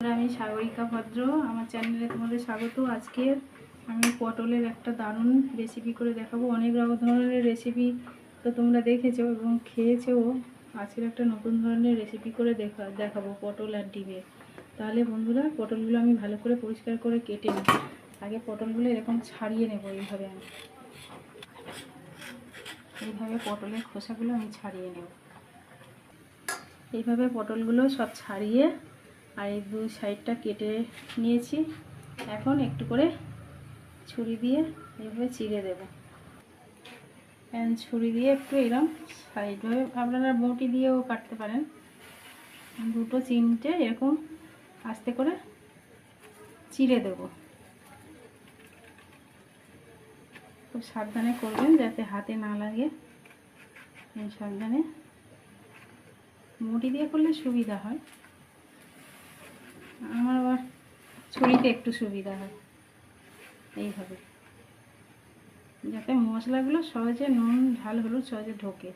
আমি সাগরিকা ভদ্র। আমার চ্যানেলে তোমাদের স্বাগত আজকে আমি পটলের একটা দারুণ রেসিপি করে দেখাবো। অনেক রকম ধরনের রেসিপি তো তোমরা দেখেছ এবং খেয়েছেও আজকের একটা নতুন ধরনের রেসিপি করে দেখা, দেখাবো পটল আর ডিমের তাহলে বন্ধুরা, পটলগুলো আমি ভালো করে পরিষ্কার করে কেটে নিই। আগে পটলগুলো এরকম ছাড়িয়ে নেব এইভাবে আমি। এইভাবে পটলের খোসাগুলো আমি ছাড়িয়ে নেব। এইভাবে পটলগুলো সব ছাড়িয়ে আর এই দুই সাইডটা কেটে নিয়েছি। এখন একটু করে ছুরি দিয়ে এইভাবে চিড়ে দেবো। ছুরি দিয়ে একটু এরকম সাইডভাবে আপনারা বটি দিয়েও কাটতে পারেন। দুটো চিনটে এরকম আস্তে করে চিড়ে দেবো। খুব সাবধানে করবেন যাতে হাতে না লাগে। সাবধানে মুটি দিয়ে করলে সুবিধা হয়। আমার আবার ছুরিতে একটু সুবিধা হয়। এইভাবে। যাতে মশলাগুলো সহজে নুন, ঝাল, হলুদ সহজে ঢোকে।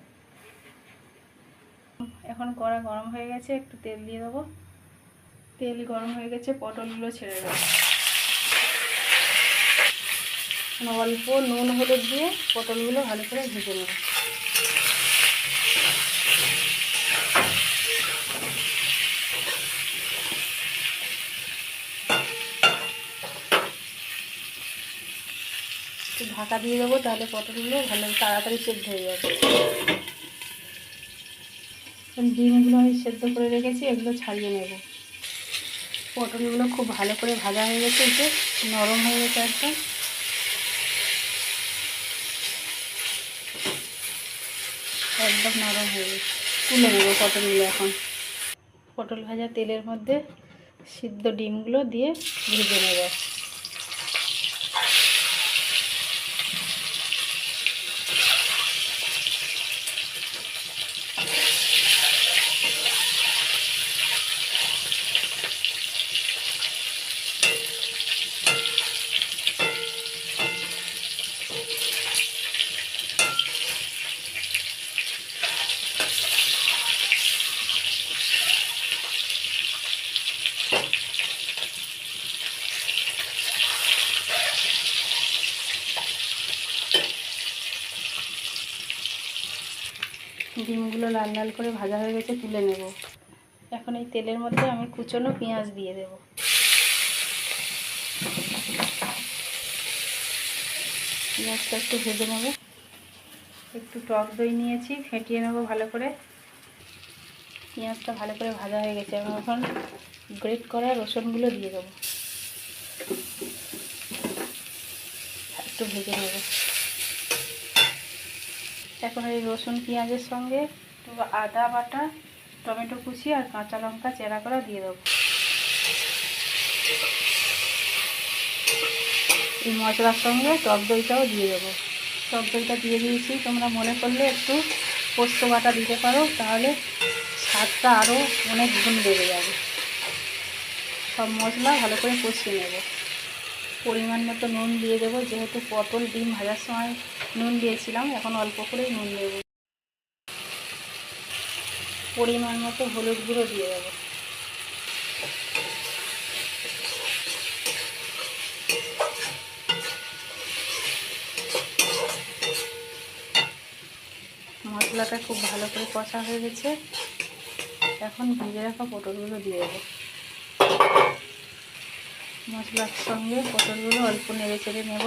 এখন কড়া গরম হয়ে গেছে, একটু তেল দিয়ে দেবো। তেল গরম হয়ে গেছে, পটলগুলো ছেড়ে দেবো। অল্প নুন, হলুদ দিয়ে পটলগুলো ভালো করে ভেজে নেব। একটু ঢাকা দিয়ে দেবো, তাহলে পটলগুলো ভালো তাড়াতাড়ি সেদ্ধ হয়ে যাবে। ডিমগুলো আমি সেদ্ধ করে রেখেছি, এগুলো ছাড়িয়ে নেব। পটলগুলো খুব ভালো করে ভাজা হয়ে গেছে একটু নরম হয়ে গেছে একদম। একদম নরম হয়ে গেছে। তুলে নেব পটলগুলো এখন। পটল ভাজা তেলের মধ্যে সিদ্ধ ডিমগুলো দিয়ে ভেজে নেব। ডিমগুলো লাল লাল করে ভাজা হয়ে গেছে, তুলে নেব। এখন এই তেলের মধ্যে আমি কুচনো পেঁয়াজ দিয়ে দেব। পেঁয়াজটা একটু ভেজে নেব। একটু টক দই নিয়েছি, ফেটিয়ে নেব ভালো করে। পেঁয়াজটা ভালো করে ভাজা হয়ে গেছে এবং এখন গ্রেট করা রসুনগুলো দিয়ে দেবো। একটু ভেজে নেব। এখন এই রসুন, পেঁয়াজের সঙ্গে আদা বাটা, টমেটো কুচি আর কাঁচা লঙ্কা চেরা করা দিয়ে দেবো। এই মশলার সঙ্গে টক দইটাও দিয়ে দেবো। টক দইটা দিয়ে দিয়েছি, তোমরা মনে করলে একটু পোস্ত বাটা দিতে পারো, তাহলে স্বাদটা আরও অনেক গুণ বেড়ে যাবে। সব মশলা ভালো করে কষিয়ে নেব। পরিমাণ মতো নুন দিয়ে দেবো, যেহেতু পটল ডিম ভাজার সময় নুন দিয়েছিলাম, এখন অল্প করেই নুন দেবো। পরিমাণ মতো হলুদ গুঁড়ো দিয়ে দেবো। মশলাটা খুব ভালো করে কষা হয়ে গেছে। এখন ভেজে রাখা পটলগুলো দিয়ে দেবো। মশলার সঙ্গে পটলগুলো অল্প নেড়ে চেড়ে নেব।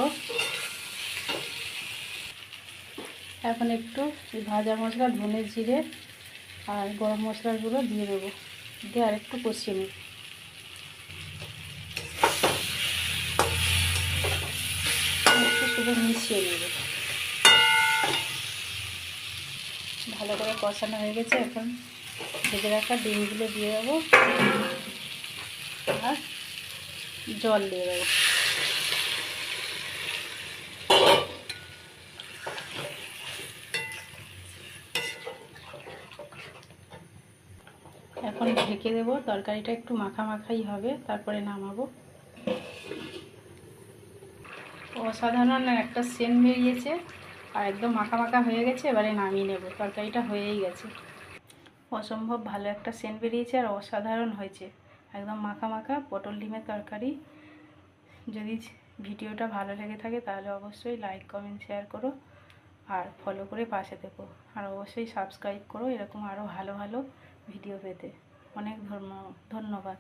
এখন একটু ভাজা মশলা, ধনে জিরে আর গরম মশলার গুঁড়ো দিয়ে দেবো। দিয়ে আর একটু কষিয়ে নেব। একটু মিশিয়ে নেব। ভালো করে কষানো হয়ে গেছে, এখন ভেজে রাখা ডিমগুলো দিয়ে দেবো। আর জল দিয়ে দেবো। এখন ঢেকে দেবো, তরকারিটা একটু মাখা মাখাই হবে, তারপরে নামাবো। অসাধারণ একটা সেন্ট বেরিয়েছে আর একদম মাখা মাখা হয়ে গেছে, এবারে নামিয়ে নেব, তরকারিটা হয়েই গেছে। অসম্ভব ভালো একটা সেন্ট বেরিয়েছে আর অসাধারণ হয়েছে, একদম মাখা মাখা পটল ডিমের তরকারি। যদি ভিডিওটা ভালো লেগে থাকে তাহলে অবশ্যই লাইক কমেন্ট শেয়ার করো আর ফলো করে পাশে থেকো। আর অবশ্যই সাবস্ক্রাইব করো, এরকম আরও ভালো ভালো ভিডিও পেতে। অনেক ধন্য ধন্যবাদ।